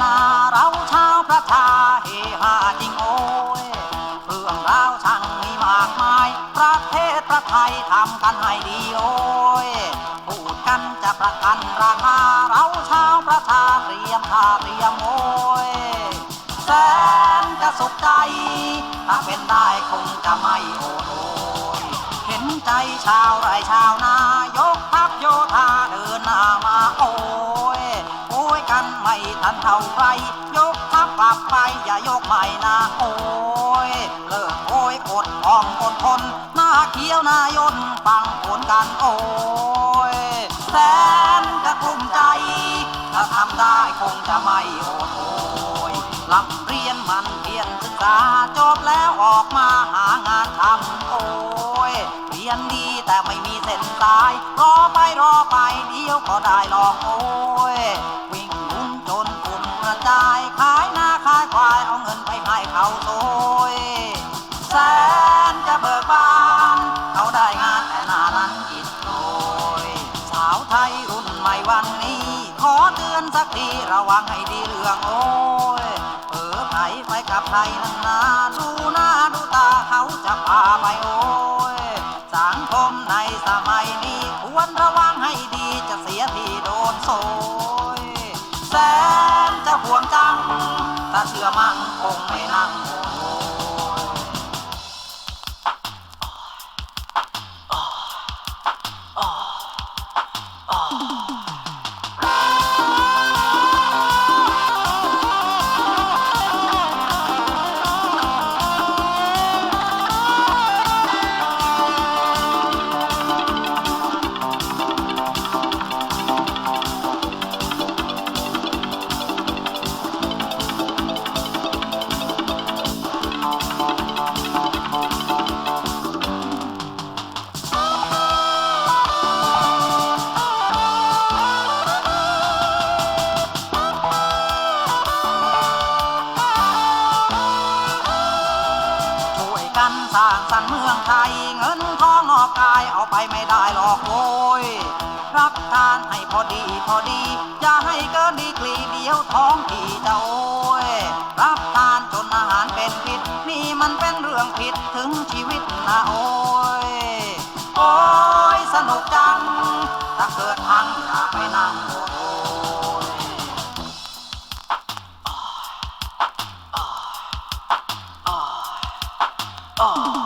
นาเราชาวประชาเฮฮาจริงโอ้ยเรื่องราวช่างมีมากมาย ประเทศประไทยทำกันให้ดีโอ้ยพูดกันจะประกันราคาเราชาวประชาเรียมทาเรียมโอ้ยแสนจะสุขใจ ถ้าเป็นได้คงจะไม่โอนโอยเห็นใจชาวไร่ชาวนายกทัพโยธาเดินหน้า ไม่ทันเท่าใคร ยกทัพกลับไปอย่ายกใหม่นะโอ้ยเลิกโอยกดอ่องอดทนหน้าเขียวหน้ายนฟังผลกันโอ้ยแสนจะกลุ้มใจ ถ้าทำได้คงจะไม่โอดโอยลำเรียนมันเพียนศึกษาจบแล้วออกมาหางานทำโอ้ยเรียนดีแต่ไม่มีเส้นสาย รอไปรอไปเดี๋ยวก็ได้ลองโอ้ย เขาโซยแสนจะเบิกบาน เขาได้งานแต่หนานั้นอิดโรยสาวไทยรุ่นใหม่วันนี้ ขอเตือนสักทีระวังให้ดีเรื่องโอ้ยเออไผไปกับใครนั้นนาดูหน้าดูตาเขาจะพาไปโอ้ยสังคมในสมัยนี้ควรระวังให้ดี เชื่อมั่งคงไม่นั่ง กันสร้างสรรค์เมืองไทย เงินทองนอกกายเอาไปไม่ได้หรอกโว้ยรับทานให้พอดีพอดีอย่าให้เกินดีกรีเดียวท้องที่จะโอยรับทานจนอาหารเป็นพิษนี่มันเป็นเรื่องผิดถึงชีวิตนะโอยโอ้ยสนุกจัง Oh.